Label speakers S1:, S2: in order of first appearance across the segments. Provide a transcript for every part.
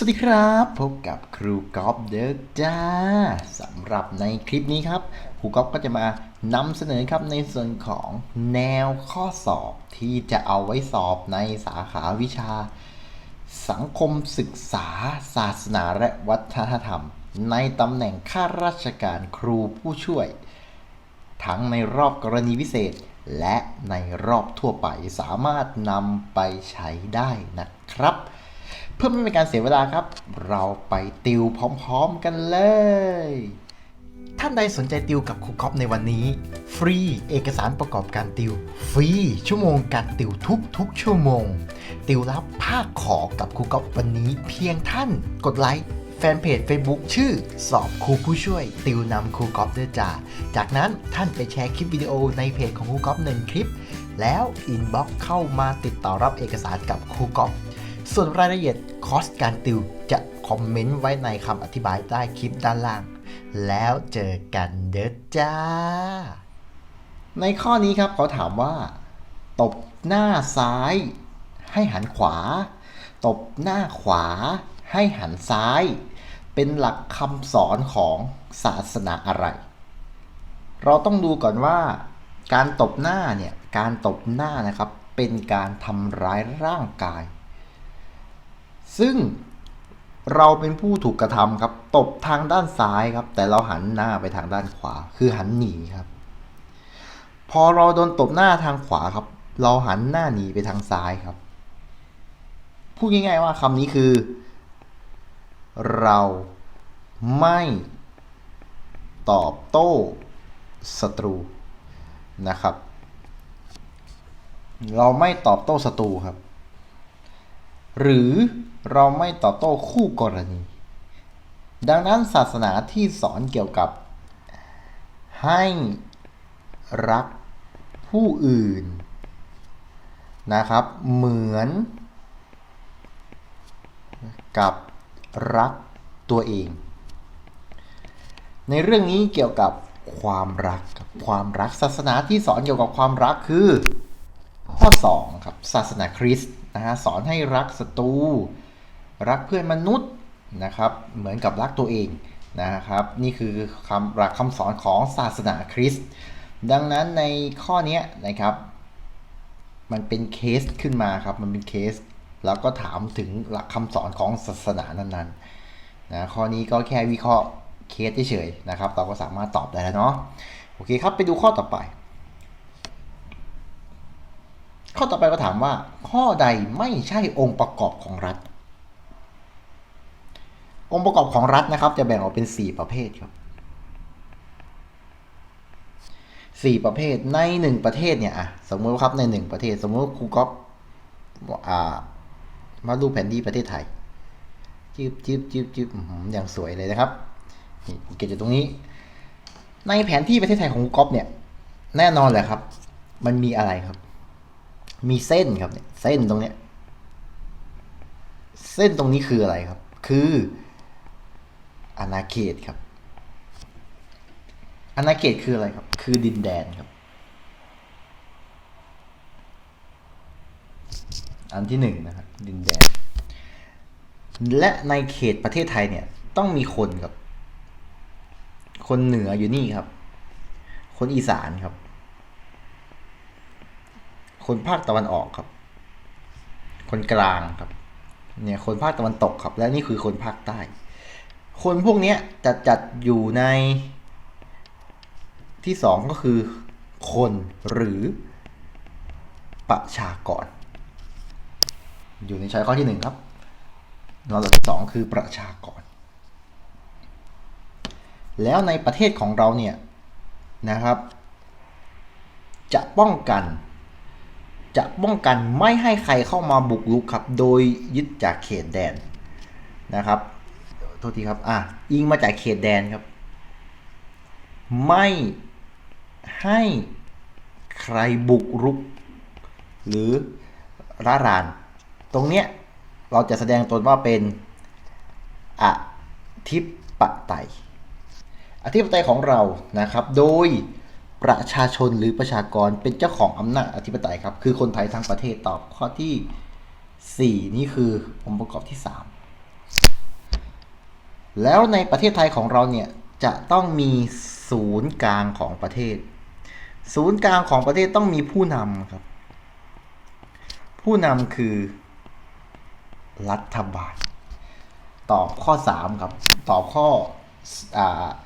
S1: สวัสดีครับ พบกับครูก๊อฟเดอจ้าสำหรับในคลิปนี้ครับ ครูก๊อฟก็จะมานำเสนอครับในส่วนของแนวข้อสอบที่จะเอาไว้สอบในสาขาวิชา สังคมศึกษา ศาสนาและวัฒนธรรม ในตำแหน่งข้าราชการครูผู้ช่วย ทั้งในรอบกรณีพิเศษ และในรอบทั่วไปสามารถนำไปใช้ได้นะครับ เพื่อไม่เป็นการเสียเวลาครับ เราไปติวพร้อมๆกันเลย ท่านใดสนใจติวกับครูก๊อฟในวันนี้ ฟรีเอกสารประกอบการติว ฟรีชั่วโมงการติวทุกทุกๆชั่วโมง ติวรับภาคขอกับครูก๊อฟวันนี้ เพียงท่านกดไลค์แฟนเพจ Facebook ชื่อ สอบครูผู้ช่วย ติวนำครูก๊อฟด้วยจ้าจากนั้นท่านไปแชร์คลิปวิดีโอในเพจของครูก๊อฟหนึ่งคลิป แล้วอินบ็อกเข้ามาติดต่อรับเอกสารกับครูก๊อฟ ส่วนรายละเอียดคอร์สการติวจะคอมเมนต์ไว้ในคำอธิบายใต้คลิปด้านล่าง แล้วเจอกันเด้อจ้า ในข้อนี้ครับเขาถามว่า ตบหน้าซ้ายให้หันขวา ตบหน้าขวาให้หันซ้าย เป็นหลักคำสอนของศาสนาอะไร เราต้องดูก่อนว่า การตบหน้าเนี่ย การตบหน้านะครับ เป็นการทำร้ายร่างกาย ซึ่งเราเป็นผู้ถูกกระทำครับ ตบทางด้านซ้ายครับ แต่เราหันหน้าไปทางด้านขวา คือหันหนีครับ พอเราโดนตบหน้าทางขวาครับ เราหันหน้าหนีไปทางซ้ายครับ พูดง่ายๆว่าคำนี้คือ เราไม่ตอบโต้ศัตรูนะครับ เราไม่ตอบโต้ศัตรูครับ หรือ เราไม่ต่อโต้คู่กรณี ดังนั้นศาสนาที่สอนเกี่ยวกับ ให้รักผู้อื่นนะครับ เหมือนกับรักตัวเอง ในเรื่องนี้เกี่ยวกับความรักครับความรักศาสนาที่สอนเกี่ยวกับความรักคือ ข้อ 2 ครับศาสนาคริสต์นะฮะสอนให้รักศัตรู รักเพื่อนมนุษย์นะครับเหมือนกับรักตัวเองนะครับนี่คือคำหลักคำสอนของศาสนาคริสต์ดังนั้นในข้อนี้นะครับ มันเป็นเคสขึ้นมาครับมันเป็นเคส แล้วก็ถามถึงหลักคำสอนของศาสนานั้นๆนะข้อนี้ก็แค่วิเคราะห์เคสเฉยๆนะครับ เราก็สามารถตอบได้แล้วเนาะโอเคครับไปดูข้อต่อไป ข้อต่อไปก็ถามว่า ข้อใดไม่ใช่องค์ประกอบของรัฐ องค์ประกอบของรัฐนะครับ จะแบ่งออกเป็น 4 ประเภทครับ 4 ประเภทใน 1 ประเทศเนี่ยอะสมมติว่าครับใน 1 ประเทศ สมมติครูก๊อฟอ่ามาดูแผนที่ประเทศไทยจิบจิบจิบจิบอย่างสวยเลยนะครับนี่เก็ตอยู่ตรงนี้ ในแผนที่ประเทศไทยของครูก๊อฟเนี่ย แน่นอนแหละครับ มันมีอะไรครับ มีเส้นครับเนี่ยเส้นตรงเนี้ยเส้นตรงนี้คืออะไรครับ คือ อาณาเขตครับอาณาเขตคืออะไรครับ คือดินแดนครับ อันที่หนึ่งนะครับ ดินแดน และในเขตประเทศไทยเนี่ย ต้องมีคนครับ คนเหนืออยู่นี่ครับ คนอีสานครับ คนภาคตะวันออกครับ คนกลางครับ เนี่ย คนภาคตะวันตกครับ และนี่คือคนภาคใต้ คนพวกเนี้ยจะจัดอยู่ในที่สองก็คือคนหรือประชากร อยู่ในช้ข้อที่หนึ่งครับลำดับที่สองคือประชากร แล้วในประเทศของเราเนี่ยนะครับ จะป้องกัน จะป้องกันไม่ให้ใครเข้ามาบุกรุกครับ โดยยึดจากเขตแดนนะครับ โทษทีครับ อะ อิงมาจากเขตแดนครับ ไม่ให้ใครบุกรุก หรือร้าราน ตรงเนี้ยเราจะแสดงตนว่าเป็นอธิปไตย อธิปไตยของเรานะครับ โดยประชาชนหรือประชากรเป็นเจ้าของอำนาจอธิปไตยครับ คือคนไทยทั้งประเทศตอบข้อที่ 4 นี่คือองค์ประกอบที่ 3 แล้วในประเทศไทยของเราเนี่ยจะต้องมีศูนย์กลางของประเทศ ศูนย์กลางของประเทศต้องมีผู้นำครับ ผู้นำคือรัฐบาล ตอบข้อ 3 ครับ ตอบข้ออ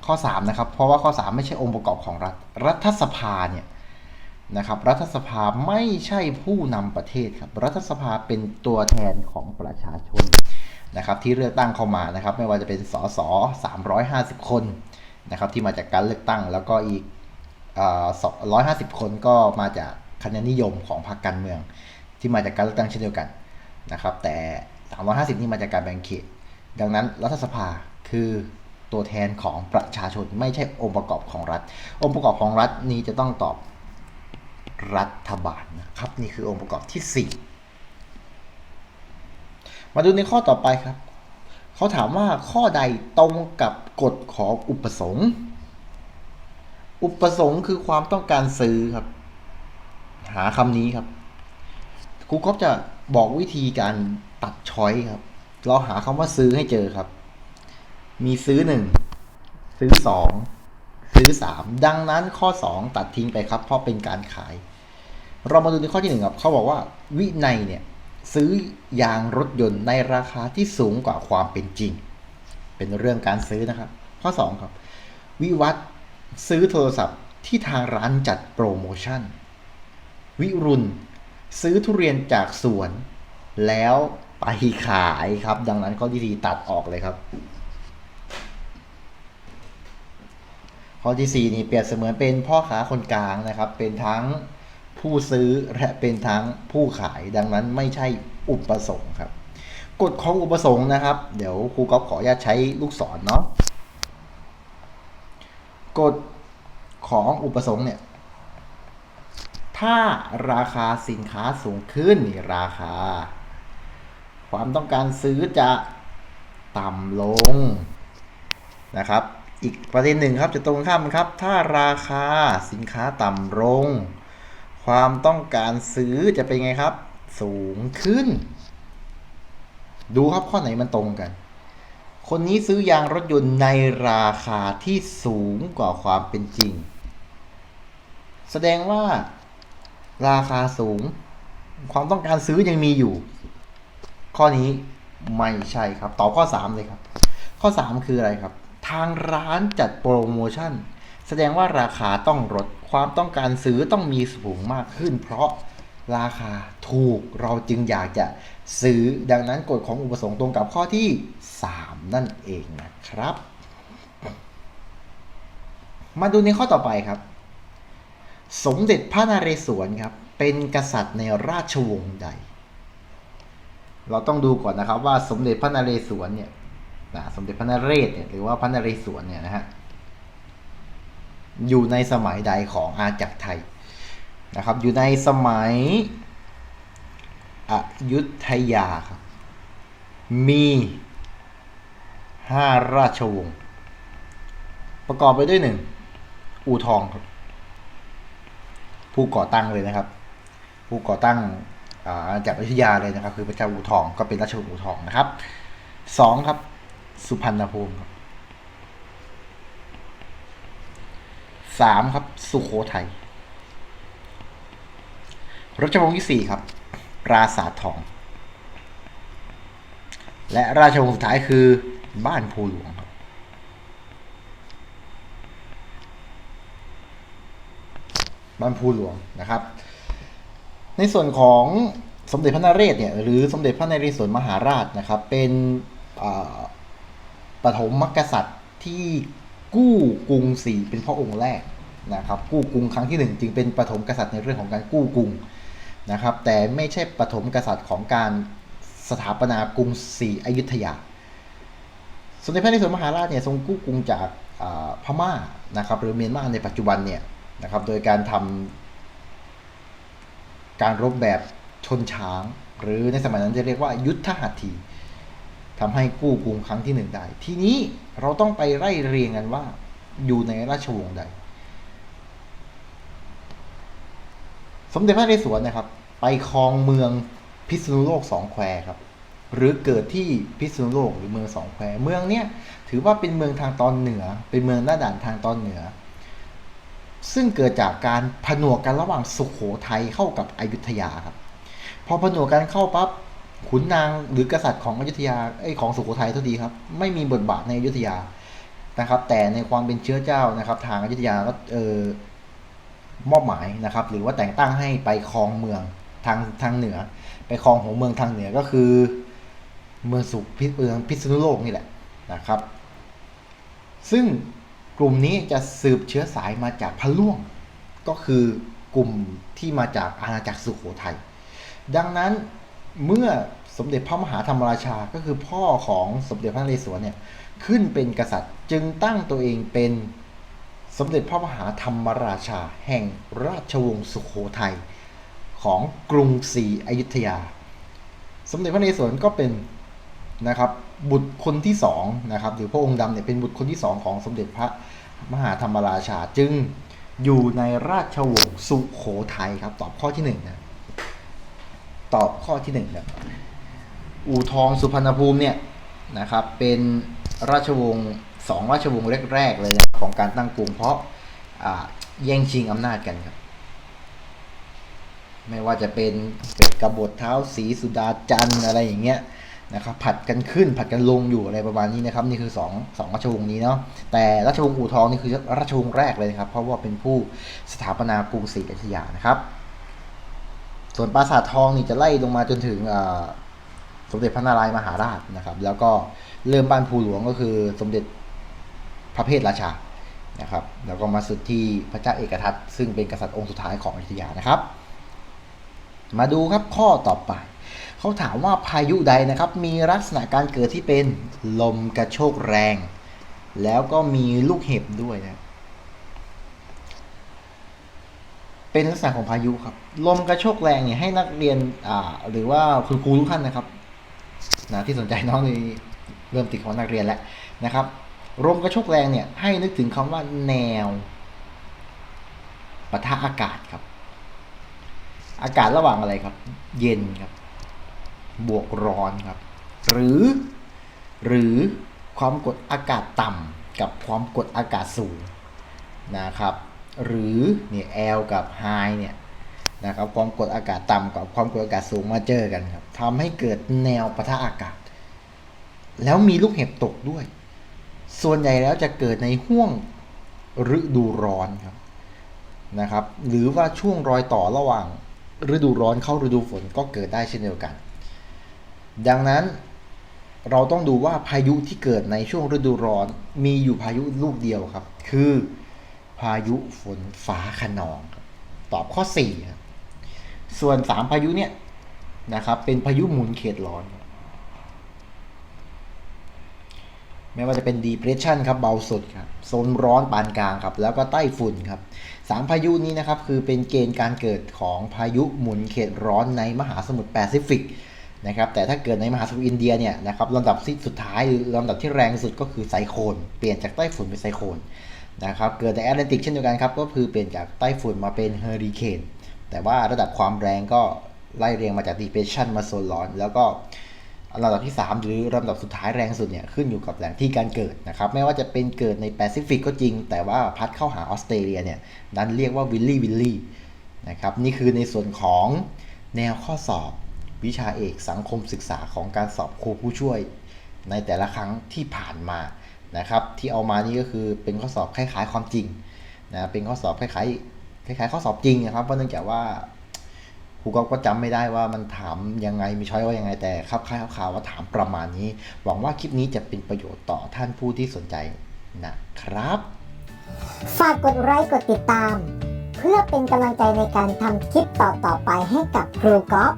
S1: ข้อ 3 นะครับ เพราะว่าข้อ 3 ไม่ใช่องค์ประกอบของรัฐ รัฐสภาเนี่ยนะครับ รัฐสภาไม่ใช่ผู้นำประเทศครับ รัฐสภาเป็นตัวแทนของประชาชน นะครับที่เลือกตั้งเข้ามานะครับ ไม่ว่าจะเป็นสส350 คนนะครับที่มาจากการเลือกตั้ง แล้วก็อีกร้อยห้าสิบคนก็มาจากคะแนนนิยมของพรรคการเมือง ที่มาจากการเลือกตั้งเช่นเดียวกันนะครับแต่ 350 นี่มาจากการแบ่งเขตดังนั้นรัฐสภาคือตัวแทนของประชาชนไม่ใช่องค์ประกอบของรัฐ องค์ประกอบของรัฐนี้จะต้องตอบรัฐบาลนะครับ นี่คือองค์ประกอบที่ 4 มาดูในข้อต่อไปครับ เขาถามว่าข้อใดตรงกับกฎของอุปสงค์ อุปสงค์คือความต้องการซื้อครับ หาคำนี้ครับครูก๊อฟจะบอกวิธีการตัดช้อยครับ เราหาคำว่าซื้อให้เจอครับ มีซื้อหนึ่งซื้อสองซื้อสามดังนั้นข้อสองตัดทิ้งไปครับ เพราะเป็นการขาย เรามาดูในข้อที่หนึ่งครับ เขาบอกว่าวินัยเนี่ย ซื้อยางรถยนต์ในราคาที่สูงกว่าความเป็นจริง เป็นเรื่องการซื้อนะครับ ข้อสองครับ วิวัฒซื้อโทรศัพท์ที่ทางร้านจัดโปรโมชั่น วิรุณซื้อทุเรียนจากสวน แล้วไปขายครับ ดังนั้นข้อที่4ตัดออกเลยครับ ข้อที่สี่นี่เปรียบเสมือนเป็นพ่อค้าคนกลางนะครับ เป็นทั้ง ผู้ซื้อและเป็นทั้งผู้ขายดังนั้นไม่ใช่อุปสงค์ครับกฎของอุปสงค์นะครับ เดี๋ยวครูก๊อฟขออนุญาตใช้ลูกศรเนาะกฎของอุปสงค์เนี่ย ถ้าราคาสินค้าสูงขึ้นนี่ราคา ความต้องการซื้อจะต่ำลงนะครับ อีกประเด็นหนึ่งครับจะตรงข้ามครับ ถ้าราคาสินค้าต่ำลง ความต้องการซื้อจะเป็นไงครับ สูงขึ้น ดูครับข้อไหนมันตรงกัน คนนี้ซื้อยางรถยนต์ในราคาที่สูงกว่าความเป็นจริง แสดงว่า ราคาสูง ความต้องการซื้อยังมีอยู่ ข้อนี้ไม่ใช่ครับ ตอบข้อ 3 เลยครับ ข้อ 3 คืออะไรครับ ทางร้านจัดโปรโมชั่น ดงว่าราคาต้องลดความต้องการซื้อต้องมีสูงมากขึ้น เพราะราคาถูกเราจึงอยากจะซื้อดังนั้นกฎของอุปสงค์ตรงกับข้อที่ 3 นั่นเองนะครับ มาดูในข้อต่อไปครับ สมเด็จพระนเรศวรครับ เป็นกษัตริย์ในราชวงศ์ใด เราต้องดูก่อนนะครับว่าสมเด็จพระนเรศวรเนี่ยนะสมเด็จพระนเรศเนี่ยหรือว่าพระนเรศวรเนี่ยนะฮะ อยู่ในสมัยใดของอาจักรไทยนะครับ อยู่ในสมัยอยุธยาครับมีห้าราชวงศ์ประกอบไปด้วยหนึ่งอู่ทองครับผู้ก่อตั้งเลยนะครับ ผู้ก่อตั้งจากอยุธยาเลยนะครับ คือพระเจ้าอู่ทองก็เป็นราชวงศ์อู่ทองนะครับสองครับ สุพรรณภูมิครับ สามครับ สุโขทัยรัชวงศ์ที่สี่ครับ ปราสาททอง และราชวงศ์สุดท้ายคือบ้านภูหลวงครับบ้านภูหลวงนะครับ ในส่วนของสมเด็จพระนเรศเนี่ยหรือสมเด็จพระนเรศวรมหาราชนะครับ เป็นปฐมมกษัตริย์ที่ กู้กรุงศรีเป็นพระองค์แรกนะครับกู้กรุงครั้งที่หนึ่งจึงเป็นปฐมกษัตริย์ในเรื่องของการกู้กรุงนะครับแต่ไม่ใช่ปฐมกษัตริย์ของการสถาปนากรุงศรีอยุธยา สมเด็จพระนเรศวรมหาราชเนี่ยทรงกู้กรุงจากพม่านะครับหรือเมียนมาในปัจจุบันเนี่ยนะครับโดยการทำการรบแบบชนช้าง หรือในสมัยนั้นจะเรียกว่ายุทธหัตถี ทำให้กู้กรุงครั้งที่หนึ่งได้ ทีนี้เราต้องไปไล่เรียงกันว่าอยู่ในราชวงศ์ใด สมเด็จพระนเรศวรนะครับ ไปครองเมืองพิษณุโลกสองแควครับ หรือเกิดที่พิษณุโลกหรือเมืองสองแควเมืองเนี้ยถือว่าเป็นเมืองทางตอนเหนือ เป็นเมืองหน้าด่านทางตอนเหนือ ซึ่งเกิดจากการผนวกกันระหว่างสุขโขทัยเข้ากับอยุธยาครับ พอผนวกกันเข้าปั๊บ ขุนนางหรือกษัตริย์ของอยุธยาไอยของสุโขทัยเท่าดีครับ ไม่มีบทบาทในอยุธยานะครับ แต่ในความเป็นเชื้อเจ้านะครับ ทางอยุธยาก็เออมอบหมายนะครับ หรือว่าแต่งตั้งให้ไปครองเมืองทางทางเหนือ ไปครองหัวเมืองทางเหนือก็คือ เมืองสุพิเมืองพิษณุโลกนี่แหละนะครับ ซึ่งกลุ่มนี้จะสืบเชื้อสายมาจากพระล่วง ก็คือกลุ่มที่มาจากอาณาจักรสุโขทัยดังนั้น เมื่อสมเด็จพระมหาธรรมราชาก็คือพ่อของสมเด็จพระนเรศวรเนี่ยขึ้นเป็นกษัตริย์จึงตั้งตัวเองเป็นสมเด็จพระมหาธรรมราชา แห่งราชวงศ์สุโขทัยของกรุงศรีอยุธยา สมเด็จพระนเรศวรก็เป็นนะครับบุตรคนที่สองนะครับหรือพระองค์ดำเนี่ยเป็นบุตรคนที่สองของสมเด็จพระมหาธรรมราชาจึงอยู่ในราชวงศ์สุโขทัยครับตอบข้อที่หนึ่งนะ ตอบข้อที่หนึ่งครับอู่ทองสุพรรณภูมิเนี่ยนะครับเป็นราชวงศ์สองราชวงศ์แรกๆเลยนะของการตั้งกรุงเพราะแย่งชิงอำนาจกันครับ ไม่ว่าจะเป็นเป็ดกบฏเท้าสีสุดาจันทร์อะไรอย่างเงี้ยนะครับผัดกันขึ้นผัดกันลงอยู่อะไรประมาณนี้นะครับ นี่คือสองสองราชวงศ์นี้เนาะแต่ราชวงศ์อู่ทองนี่คือราชวงศ์แรกเลยนะครับ เพราะว่าเป็นผู้สถาปนากรุงศรีอยุธยานะครับ ส่วนปราสาททองนี่จะไล่ลงมาจนถึงสมเด็จพระนารายมหาราชนะครับ แล้วก็เริ่มบ้านภูหลวงก็คือสมเด็จพระเพทราชานะครับแล้วก็มาสุดที่พระเจ้าเอกทัตซึ่งเป็นกษัตริย์องค์สุดท้ายของอยุธยานะครับ มาดูครับข้อต่อไป เขาถามว่าพายุใดนะครับ มีลักษณะการเกิดที่เป็นลมกระโชกแรง แล้วก็มีลูกเห็บด้วยนะ เป็นลักษณะของพายุครับลมกระโชกแรงเนี่ยให้นักเรียนอ่าหรือว่าคุณครูทุกท่านนะครับนะที่สนใจน้องในเริ่มติดของนักเรียนแล้วนะครับลมกระโชกแรงเนี่ยให้นึกถึงคำว่าแนวปะทะอากาศครับ อากาศระหว่างอะไรครับ เย็นครับ บวกร้อนครับ หรือ หรือความกดอากาศต่ำกับความกดอากาศสูงนะครับ หรือเนี่ย L กับ High เนี่ยนะครับความกดอากาศต่ำกับความกดอากาศสูงมาเจอกันครับทำให้เกิดแนวปะทะอากาศ แล้วมีลูกเห็บตกด้วย ส่วนใหญ่แล้วจะเกิดในห่วงฤดูร้อนครับนะครับ หรือว่าช่วงรอยต่อระหว่างฤดูร้อนเข้าฤดูฝนก็เกิดได้เช่นเดียวกัน ดังนั้นเราต้องดูว่าพายุที่เกิดในช่วงฤดูร้อนมีอยู่พายุลูกเดียวครับ คือ พายุฝนฟ้าขนองครับตอบข้อ4ครับส่วน 3 พายุเนี่ยนะครับ เป็นพายุหมุนเขตร้อน ไม่ว่าจะเป็น depression ครับเบาสุดครับโซนร้อนปานกลางครับ แล้วก็ใต้ฝุ่นครับสามพายุนี้นะครับ คือเป็นเกณฑ์การเกิดของพายุหมุนเขตร้อนในมหาสมุทรแปซิฟิกนะครับ แต่ถ้าเกิดในมหาสมุทรอินเดียเนี่ยนะครับลำดับสุดท้ายหรือลำดับที่แรงสุดก็คือไซโคลนเปลี่ยนจากใต้ฝุ่นเป็นไซโคลน นะครับเกิดในแอตแลนติกเช่นเดียวกันครับก็คือเปลี่ยนจากใต้ฝุ่นมาเป็นเฮอริเคนแต่ว่าระดับความแรงก็ไล่เรียงมาจาก depression มาโซนร้อน แล้วก็ลำดับที่ 3 หรือลำดับสุดท้ายแรงสุดเนี่ยขึ้นอยู่กับแหล่งที่การเกิดนะครับไม่ว่าจะเป็นเกิดในแปซิฟิกก็จริง แต่ว่าพัดเข้าหาออสเตรเลียเนี่ยนั้นเรียกว่าวิลลี่วิลลี่นะครับนี่คือในส่วนของแนวข้อสอบวิชาเอกสังคมศึกษาของการสอบครูผู้ช่วย ในแต่ละครั้งที่ผ่านมา นะครับที่เอามานี่ก็คือเป็นข้อสอบคล้ายๆความจริงนะเป็นข้อสอบคล้ายๆคล้ายๆข้อสอบจริงนะครับเพราะเนื่องจากว่าครูก๊อฟก็จำไม่ได้ว่ามันถามยังไงมีช้อยว่ายังไงแต่ครับคล้ายๆข่าวว่าถามประมาณนี้ หวังว่าคลิปนี้จะเป็นประโยชน์ต่อท่านผู้ที่สนใจนะครับ
S2: ฝากกดไลค์กดติดตาม เพื่อเป็นกำลังใจในการทำคลิปต่อๆไปให้กับครูก๊อฟ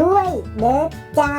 S2: ด้วยเด้อจ้า